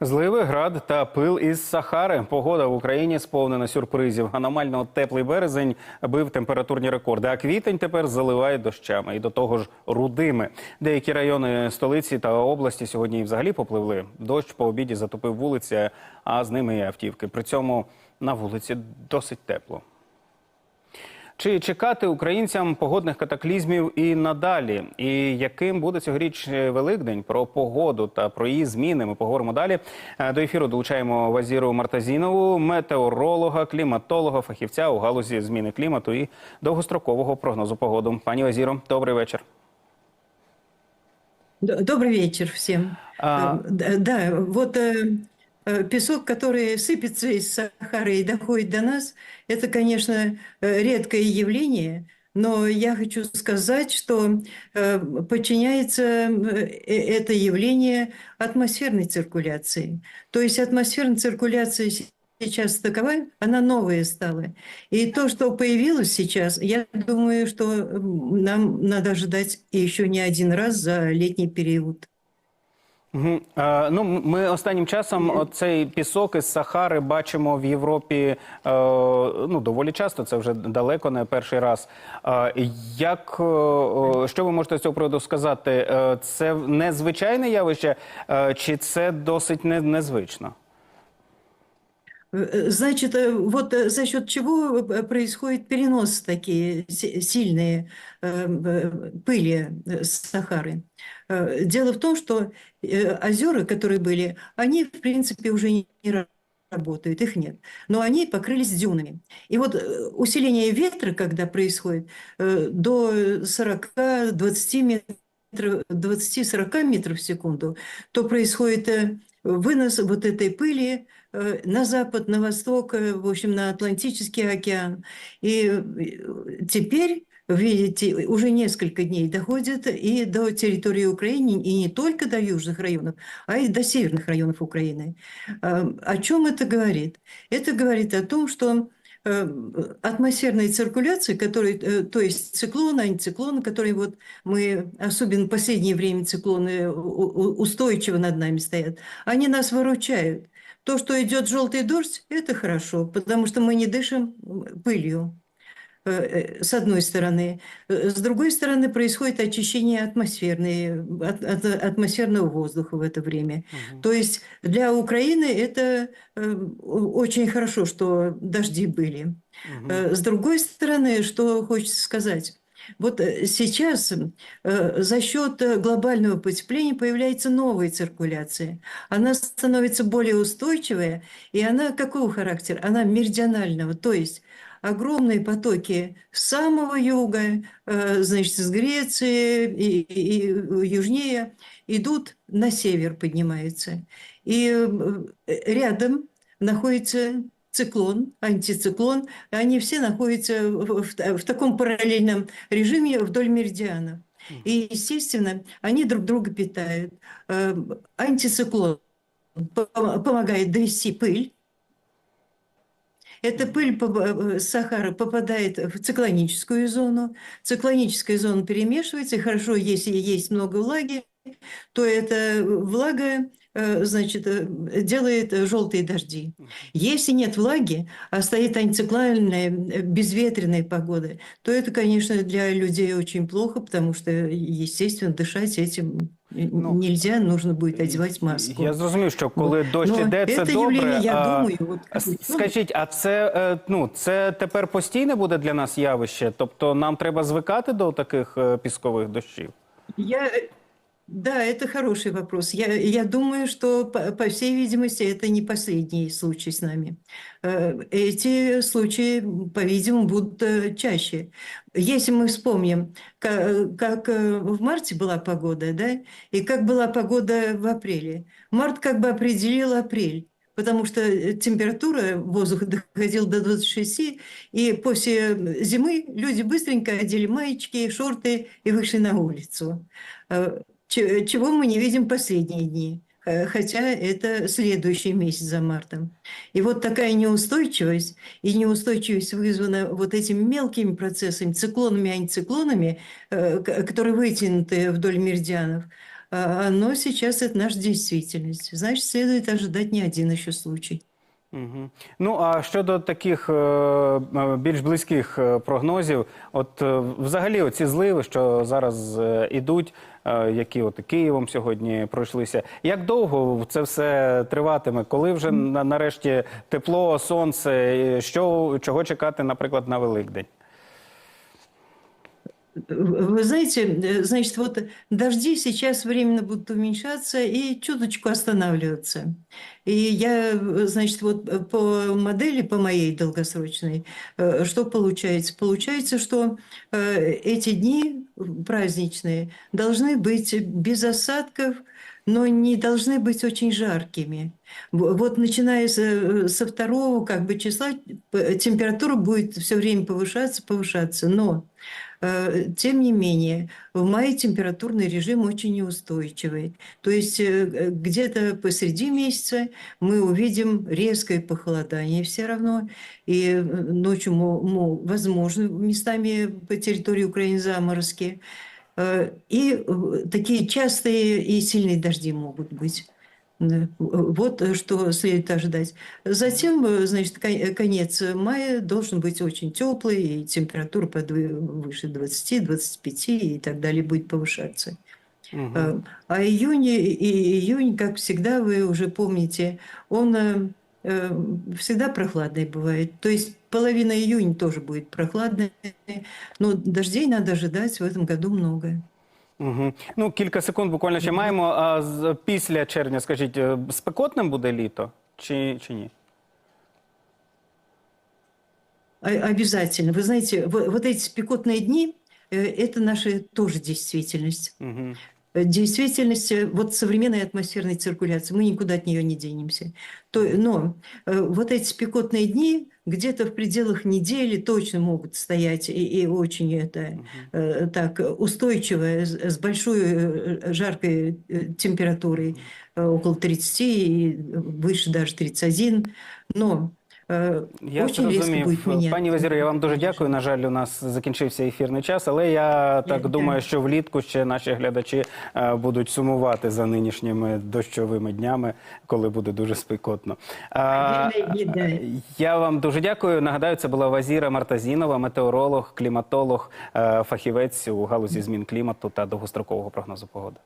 Зливи, град та пил із Сахари. Погода в Україні сповнена сюрпризів. Аномально теплий березень бив температурні рекорди. А квітень тепер заливає дощами і до того ж рудими. Деякі райони столиці та області сьогодні взагалі попливли. Дощ по обіді затопив вулиці, а з ними і автівки. При цьому на вулиці досить тепло. Чи чекати українцям погодних катаклізмів і надалі? І яким буде цьогоріч Великдень? Про погоду та про її зміни ми поговоримо далі. Е, До ефіру долучаємо Вазіру Мартазінову, метеоролога, кліматолога, фахівця у галузі зміни клімату і довгострокового прогнозу погоди. Пані Вазіро, добрий вечір. Д- Добрый вечер всем. А- Э, д- Да, вот э, э, песок, который сыпется из Сахары и доходит до нас, это, конечно, э, редкое явление, но я хочу сказать, что э, подчиняется э, э, это явление атмосферной циркуляции. То есть атмосферная циркуляция сейчас такова, она новая стала. И то, что появилось сейчас, я думаю, что нам надо ожидать еще не один раз за летний период. Мгм. Е, ну, ми останнім часом цей пісок із Сахари бачимо в Європі е, ну, доволі часто, це вже далеко не перший раз. Е, як, е, е, що ви можете з цього приводу сказати? Е, це незвичайне явище е, чи це досить не, незвично? Э, Значит, э, вот э, за счет чего происходит перенос такие си- сильные пыли с Сахары? Дело в том, что озера, которые были, они, в принципе, уже не не ра- работают, их нет. Но они покрылись дюнами. И вот усиление ветра, когда происходит, до 40-20 метров, 20-40 метров в секунду, то происходит вынос вот этой пыли на запад, на восток, э, в общем, на Атлантический океан. И э, теперь, видите, уже несколько дней доходит и до территории Украины, и не только до южных районов, а и до северных районов Украины. О чем это говорит? Это говорит о том, что э, атмосферная циркуляция, которые, э, то есть циклоны, антициклоны, которые вот мы, особенно в последнее время циклоны устойчиво над нами стоят, они нас выручают. То, что идет желтый дождь, это хорошо, потому что мы не дышим пылью э, э, с одной стороны. С другой стороны, происходит очищение атмосферной, от- от- атмосферного воздуха в это время. То есть для Украины это э, очень хорошо, что дожди были. Э, С другой стороны, что хочется сказать. Вот э, сейчас э, за счет э, глобального потепления появляется новая циркуляция. Она становится более устойчивая, и она какого характера? Она меридионального, то есть огромные потоки с самого юга, значит, с Греции и, и- и южнее, идут на север, поднимаются. И рядом находится циклон, антициклон, они все находятся в, в- в таком параллельном режиме вдоль меридианов. И, естественно, они друг друга питают. Э, Антициклон пом- помогает довести пыль. Эта пыль э, с Сахары попадает в циклоническую зону. Циклоническая зона перемешивается, и хорошо, если есть много влаги, то эта влага значит, э, делает э, желтые дожди. Если нет влаги, а стоит антициклональная э, безветренная погода, то это, конечно, для людей очень плохо, потому что, естественно, дышать этим э, Ну, нельзя, нужно будет одевать маску. Я зрозумів, що коли дощ Но іде, це это добре. явление, я а, думаю, вот, а ну, скажіть, а це е, ну це тепер постійне буде для нас явище? Тобто нам треба звикати до таких е, піскових дощів? Я, да, это хороший вопрос. Я, я думаю, что, по, по всей видимости, это не последний случай с нами. Э, Эти случаи, по-видимому, будут э, чаще. Если мы вспомним, как, как э, в марте была погода, да, и как была погода в апреле. Март как бы определил апрель. Потому что температура воздуха доходила до 26, и после зимы люди быстренько одели маечки, шорты и вышли на улицу. Э, че- чего мы не видим последние дни. Э, Хотя это следующий месяц за мартом. И вот такая неустойчивость, и неустойчивость вызвана вот этими мелкими процессами, циклонами, антициклонами, э, к- которые вытянуты вдоль меридианов, а, оно сейчас это наша действительность. Значит, следует ожидать не один еще случай. Угу. Ну а щодо таких е, е, більш близьких е, прогнозів, от е, взагалі оці зливи, що зараз е, ідуть, е, Які от Києвом сьогодні пройшлися. Як довго це все триватиме? Коли вже нарешті тепло, сонце? Що чого чекати, наприклад, на Великдень? Вы знаете, э, значит, вот дожди сейчас временно будут уменьшаться и чуточку останавливаться. И я, значит, вот по модели, по моей долгосрочной, э, что получается? Получается, что э, эти дни праздничные должны быть без осадков, но не должны быть очень жаркими. Вот начиная со второго как бы, числа температура будет все время повышаться, повышаться. Но Тем не менее, в мае температурный режим очень неустойчивый. То есть э, э, где-то посреди месяца мы увидим резкое похолодание все равно. И э, ночью, мо- мо- возможно, местами по территории Украины заморозки. Э, И э, такие частые и сильные дожди могут быть. Вот э, что следует ожидать. Затем, э, значит, кон- конец мая должен быть очень теплый, и температура подвы- выше 20-25 и так далее будет повышаться. Э, А июнь и июнь, как всегда, вы уже помните, он э, э, всегда прохладный бывает. То есть половина июня тоже будет прохладной, но дождей надо ожидать в этом году много. Угу. Ну, кілька секунд буквально ще маємо. А з, після червня, скажіть, е, спекотним буде літо чи, чи ні? А- Обязательно. Вы знаете, во- вот эти спекотные дни э, – это наша тоже действительность. Угу. Действительность э, вот современной атмосферной циркуляции, мы никуда от нее не денемся. То, но э, вот эти спекотные дни где-то в пределах недели точно могут стоять и, и очень это э, так устойчиво, с, большой э, жаркой температурой, около 30 и выше даже 31. Но Я очень зрозумів. Пані Вазіро, я вам дуже дякую. На жаль, у нас закінчився ефірний час, але я так Я- думаю, що влітку ще наші глядачі е, будуть сумувати за нинішніми дощовими днями, коли буде дуже спекотно. А, я вам дуже дякую. Нагадаю, це була Вазіра Мартазінова, метеоролог, кліматолог, е, фахівець у галузі змін клімату та довгострокового прогнозу погоди.